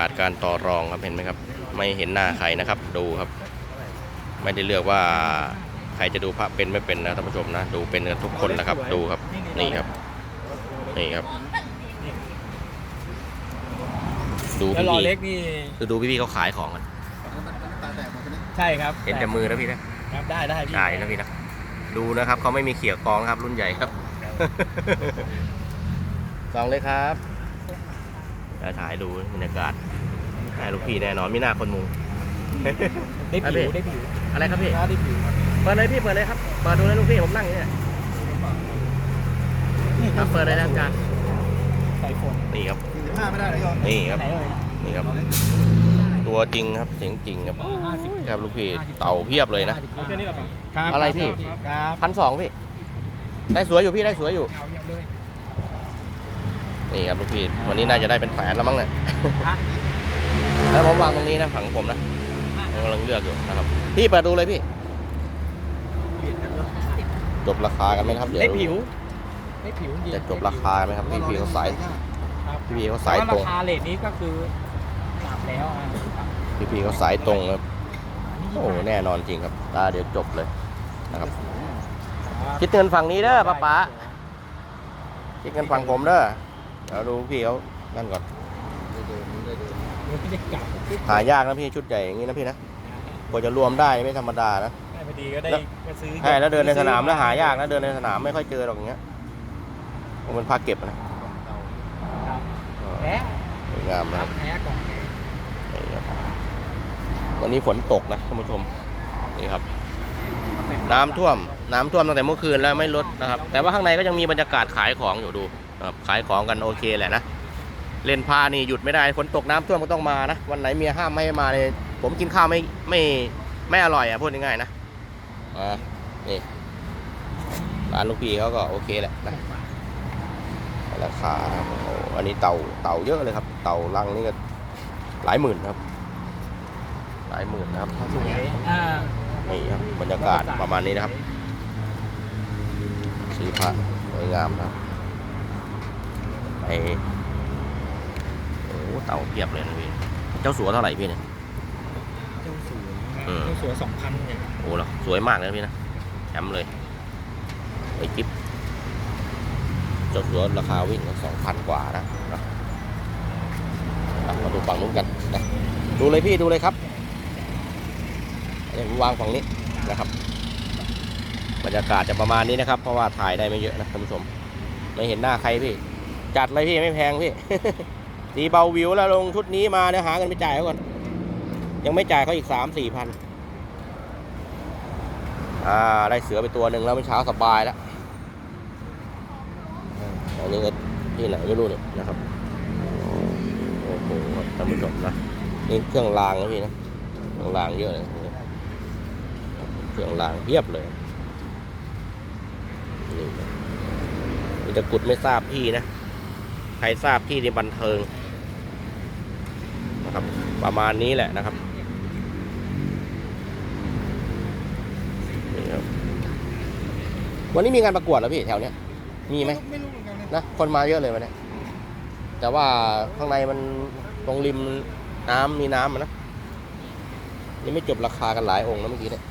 การการต่อรองครับเห็นไหมครับ ไม่เห็นหน้าใครนะครับ ดูครับ ไม่ได้เลือกว่าใครจะดูพระเป็นไม่เป็นนะท่านผู้ชมนะ ดูเป็นกันทุกคนนะครับ ดูครับนี่ครับนี่ครับ ดูแล้วพี่รอพี่เล็กนี่คือดูพี่พี่เขาขายของกันใช่ครับเห็นแต่มือนะพี่นะครับได้ได้พี่ได้นะพี่นะดูนะครับเขาไม่มีเขี่ยกองนะครับ รุ่นใหญ่ครับ สองเลยครับ จะถ่ายดูบรรยากาศได้ลูกพี่แน่นอนไม่น่าคนมุง ได้ผิวได้ผิวอะไรครับพี่ได้ผิวเปิดเลยพี่เปิดเลยครับ เปิดดูเลยลูกพี่ผมนั่งอยู่เนี่ยครับเปิดเลยนะอาจารย์ใส่ฝนนี่ครับห้าไม่ได้เลยโยมนี่ครับ ไหนเอ่ยนี่ครับ ตัวจริงครับ เสียงจริงครับห้าสิบครับลูกพี่ เต่าเพียบเลยนะ แค่นี้หรอครับ อะไรพี่ ครับพันสองพี่ ได้สวยอยู่พี่ได้สวยอยู่ เอาเยี่ยมเลย นี่ครับลูกพี่วันนี้น่าจะได้เป็นแสนแล้วมั้งเนี่ยฮะแล้วผมวางตรงนี้นะฝั่งผมนะผมกำลังเลือกอยู่นะครับพี่เปิดดูเลยพี่จบราคากันไหมครับเดี๋ยวได้ผิวได้ผิวจริงจะจบราคากันไหมครับพี่พี่เขาสายครับพี่พี่เขาแต่สายว่าตรรางคาเลทนี้ก็คือปรับแล้วอะพี่พี่เขาสายตรงครับโอ้โหแน่นอนจริงครับตาเดี๋ยวจบเลยนะครับคิดเงินฝั่งนี้เด้อป้าป๋าคิดเงินฝั่งผมเด้อ เดี๋ยวดูพี่เขานั่นก่อนไม่ได้กลับหายากนะพี่ชุดใหญ่อย่างนี้นะพี่นะกว่าจะรวมได้ไม่ธรรมดานะ ได้พอดีก็ได้ก็ซื้อใช่แล้วเดินในสนามแล้วหายากนะเดินในสนามไม่ค่อยเจอหรอกอย่างเงี้ยมันพาเก็บนะแพ้สวยงามคนะครัรับบแพ้ก่อนนี่ครับวันนี้ฝนตกนะท่านผู้ชมนี่ครับ น้ำท่วม น้ำท่วมตั้งแต่เมื่อคืนแล้วไม่ลดนะครับ แต่ว่าข้างในก็ยังมีบรรยากาศขายของอยู่ดูนะครับ ขายของกันโอเคแหละนะ เล่นพานี่หยุดไม่ได้ฝนตกน้ำท่วมก็ต้องมานะ วันไหนเมียห้ามไม่ให้มาเนี่ยผมกินข้าวไม่ไม่ไม่อร่อยอะพูดง่ายๆนะอ่านี่ร้านลูกพี่เขาก็โอเคแหละนะราคาครับโอ้โหอันนี้เต่าเต่าเยอะเลยครับ เต่าลังนี่ก็หลายหมื่นครับ หลายหมื่นนะครับสวยอ่านี่ครับบรรยากาศประมาณนี้นะครับสีพระสวยงามนะครับ ไอโอ้เต่าเพียบเลยนะพี่เจ้าสัวเท่าไหร่พี่เนี่ย เจ้าสัวอืม เจ้าสัวสองพันเนี่ยโอ้เหรอสวยมากเลยนะพี่นะแชมป์เลยไอจิ๊บเจ้าสัวราคาวิ่งสองพันกว่านะนะอะมาดูฝั่งนู้นกันนะดูเลยพี่ดูเลยครับเดี๋ยวผมวางฝั่งนี้นะครับบรรยากาศจะประมาณนี้นะครับ เพราะว่าถ่ายได้ไม่เยอะนะท่านผู้ชม ไม่เห็นหน้าใครพี่ จัดเลยพี่ไม่แพงพี่ตีเบาวิวแล้วลงชุดนี้มาเดี๋ยวหาเงินไปจ่ายเขาก่อน ยังไม่จ่ายเขาอีกสามสี่พันอ่าได้เสือไปตัวหนึ่งแล้วเมื่อเช้าสบายแล้วอันนี้ก็ที่ไหนไม่รู้เนี่ยนะครับโอ้โหท่านผู้ชมนะนี่เครื่องรางนะพี่นะเครื่องรางเยอะเลยเครื่องรางเพียบเลยนี่นะมีตะกรุดไม่ทราบที่นะ ใครทราบที่ในบันเทิงนะครับ ประมาณนี้แหละนะครับนี่ครับ วันนี้มีงานประกวดแล้วพี่แถวเนี้ยมีไหมไม่รู้เหมือนกันนะนะคนมาเยอะเลยวันเนี้ยแต่ว่าข้างในมันตรงริมน้ำมีน้ำอะนะนี่ไม่จบราคากันหลายองค์นะเมื่อกี้เนี่ย